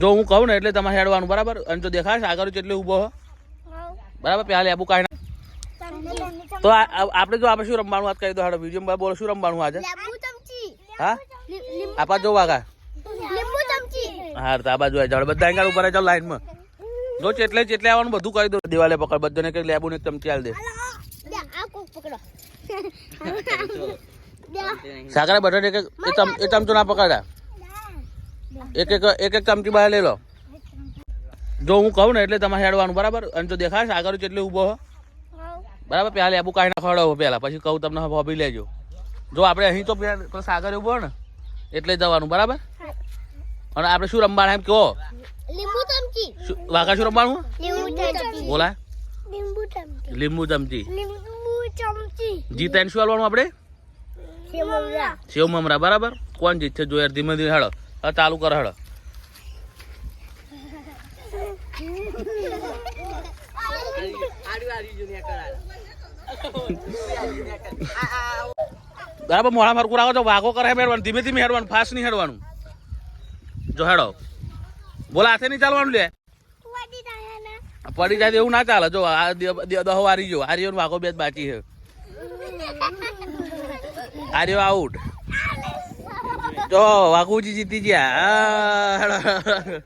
જો હું કહું ને એટલે તમારે હેડવાનું, બરાબર? અને જો દેખાય આગળ જેટલી ઊભો હો. બરાબર? પેલા લેબુ કાઢી. તો આપણે જો આપણે શું રમવાનું વાત કરી દો હાડો વીડિયો બોલો, શું રમવાનું આજે? હા? આપા જો વાગા હા, તો આ બાજુ આવી બધા અહીંયા ઉપર રહી, જાઓ લાઈનમાં. જો ચેટલે ચેટલે આવવાનું બધું કરી દો, દિવાલે પકડ, બધાને કઈ લેબુ ને ચમચી આલ દે. સાકરા એક- એ ચમ- એ ચમચો ના પકડા એક એક એક એક ચમચી બહાર લઈ લો. જો હું કહું ને એટલે તમારે હેડવાનું બરાબર? અને જો દેખાય છે આગળ જેટલે ઊભો હો? બરાબર? પેલા લેબુ કાઢી નાખવાડો પેલા પછી કહું તમને હોબી લેજો. જો આપણે અહીં તો સાગર ઊભો ને એટલે જવાનું બરાબર? અને આપણે શું રમવાનું એમ કહો? વાઘા શું રમવાનું? બોલા લીંબુ ચમચી. જીતા શું હાલવાનું આપણે? સેવ મમરા. બરાબર? કોણ જીતશે? જો યાર ધીમે ધીમે હેડો ચાલુ કર હળ બરાબર મોડા ફરકું રાખો તો વાઘો કરે હેડવાનું, ધીમે ધીમે હેડવાનું, ફાસ્ટ નહીં હેડવાનું. જો હેડો. બોલા, હાથે નહીં ચાલવાનું લે? પડી જાય એવું ના ચાલે. જો, આ દહો હારી ગયો. હારીઓ વાઘો બે જ બાકી છે. હારીઓ આઉટ જો વાઘુજી જીતી ગયા આ, હેડો.